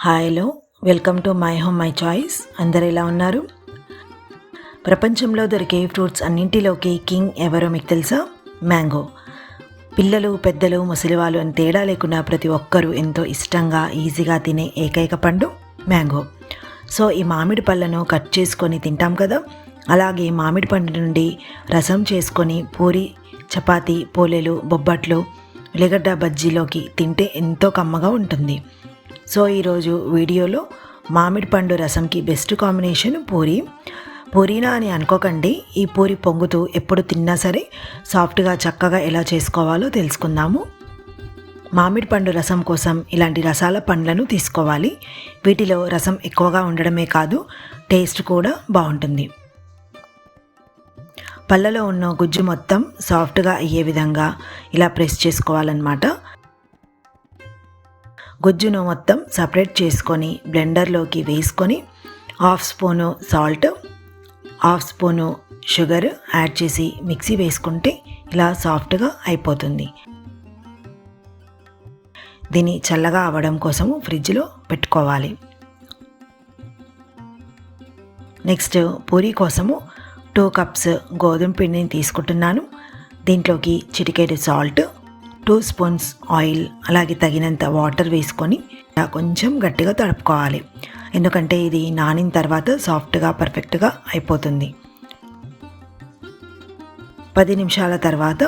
Hello welcome to My Home My Choice. అందరు ఎలా ఉన్నారు? ప్రపంచంలో దొరికే ఫ్రూట్స్ అన్నింటిలోకి కింగ్ ఎవరో మీకు తెలుసా? మ్యాంగో. పిల్లలు పెద్దలు ముసలివాళ్ళు అని తేడా లేకుండా ప్రతి ఒక్కరూ ఎంతో ఇష్టంగా ఈజీగా తినే ఏకైక పండు మ్యాంగో. సో ఈ మామిడి పళ్ళను కట్ చేసుకొని తింటాం కదా? అలాగే మామిడి పండు నుండి రసం చేసుకొని పూరి చపాతీ పోలేలు బొబ్బట్లు ఉల్లిగడ్డ బజ్జీలోకి తింటే ఎంతో కమ్మగా ఉంటుంది. సో ఈరోజు వీడియోలో మామిడి పండు రసంకి బెస్ట్ కాంబినేషన్ పూరి. పూరీనా అని అనుకోకండి ఈ పూరి పొంగుతూ ఎప్పుడు తిన్నా సరే సాఫ్ట్గా చక్కగా ఎలా చేసుకోవాలో తెలుసుకుందాము. మామిడి పండు రసం కోసం ఇలాంటి రసాల పండ్లను తీసుకోవాలి. వీటిలో రసం ఎక్కువగా ఉండడమే కాదు టేస్ట్ కూడా బాగుంటుంది. పళ్ళలో ఉన్న గుజ్జు మొత్తం సాఫ్ట్గా అయ్యే విధంగా ఇలా ప్రెస్ చేసుకోవాలన్నమాట. గుజ్జును మొత్తం సపరేట్ చేసుకొని బ్లెండర్లోకి వేసుకొని half spoon salt half spoon sugar add చేసి మిక్సీ వేసుకుంటే ఇలా సాఫ్ట్గా అయిపోతుంది. దీన్ని చల్లగా అవ్వడం కోసము ఫ్రిడ్జ్లో పెట్టుకోవాలి. నెక్స్ట్ పూరీ కోసము టూ కప్స్ గోధుమ పిండిని తీసుకుంటున్నాను. దీంట్లోకి చిటికెడు సాల్ట్ టూ స్పూన్స్ ఆయిల్ అలాగే తగినంత వాటర్ వేసుకొని కొంచెం గట్టిగా తడుపుకోవాలి. ఎందుకంటే ఇది నానిన తర్వాత సాఫ్ట్గా పర్ఫెక్ట్గా అయిపోతుంది. పది నిమిషాల తర్వాత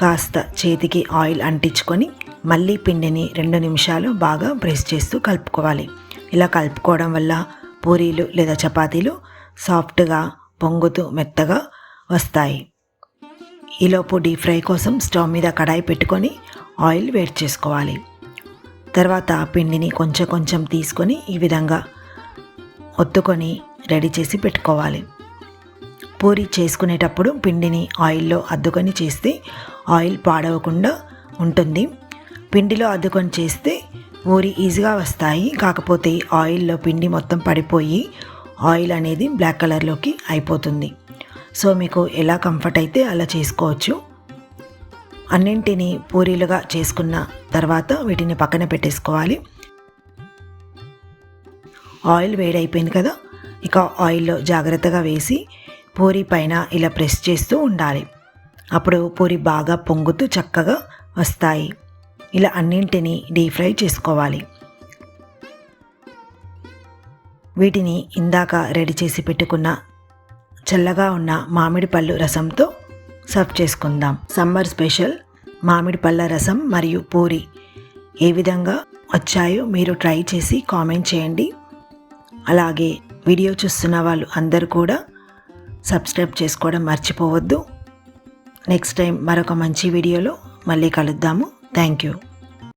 కాస్త చేతికి ఆయిల్ అంటించుకొని మళ్ళీ పిండిని రెండు నిమిషాలు బాగా ప్రెస్ చేస్తూ కలుపుకోవాలి. ఇలా కలుపుకోవడం వల్ల పూరీలు లేదా చపాతీలు సాఫ్ట్గా పొంగుతూ మెత్తగా వస్తాయి. ఈలోపు డీప్ ఫ్రై కోసం స్టవ్ మీద కడాయి పెట్టుకొని ఆయిల్ వేడి చేసుకోవాలి. తర్వాత పిండిని కొంచెం కొంచెం తీసుకొని ఈ విధంగా ఒత్తుకొని రెడీ చేసి పెట్టుకోవాలి. పూరి చేసుకునేటప్పుడు పిండిని ఆయిల్లో అద్దుకొని చేస్తే ఆయిల్ పాడవకుండా ఉంటుంది. పిండిలో అద్దుకొని చేస్తే పూరి ఈజీగా వస్తాయి. కాకపోతే ఆయిల్లో పిండి మొత్తం పడిపోయి ఆయిల్ అనేది బ్లాక్ కలర్లోకి అయిపోతుంది. సో మీకు ఎలా కంఫర్ట్ అయితే అలా చేసుకోవచ్చు. అన్నింటినీ పూరీలుగా చేసుకున్న తర్వాత వీటిని పక్కన పెట్టేసుకోవాలి. ఆయిల్ వేడైపోయింది కదా ఇక ఆయిల్లో జాగ్రత్తగా వేసి పూరి పైన ఇలా ప్రెస్ చేస్తూ ఉండాలి. అప్పుడు పూరి బాగా పొంగుతూ చక్కగా వస్తాయి. ఇలా అన్నింటినీ డీప్ ఫ్రై చేసుకోవాలి. వీటిని ఇందాక రెడీ చేసి పెట్టుకున్న చల్లగా ఉన్న మామిడి పళ్ళు రసంతో సర్వ్ చేసుకుందాం. సమ్మర్ స్పెషల్ మామిడి పళ్ళ రసం మరియు పూరి ఏ విధంగా వచ్చాయో మీరు ట్రై చేసి కామెంట్ చేయండి. అలాగే వీడియో చూస్తున్న వాళ్ళు అందరూ కూడా సబ్స్క్రైబ్ చేసుకోవడం మర్చిపోవద్దు. నెక్స్ట్ టైం మరొక మంచి వీడియోలో మళ్ళీ కలుద్దాము. Thank you.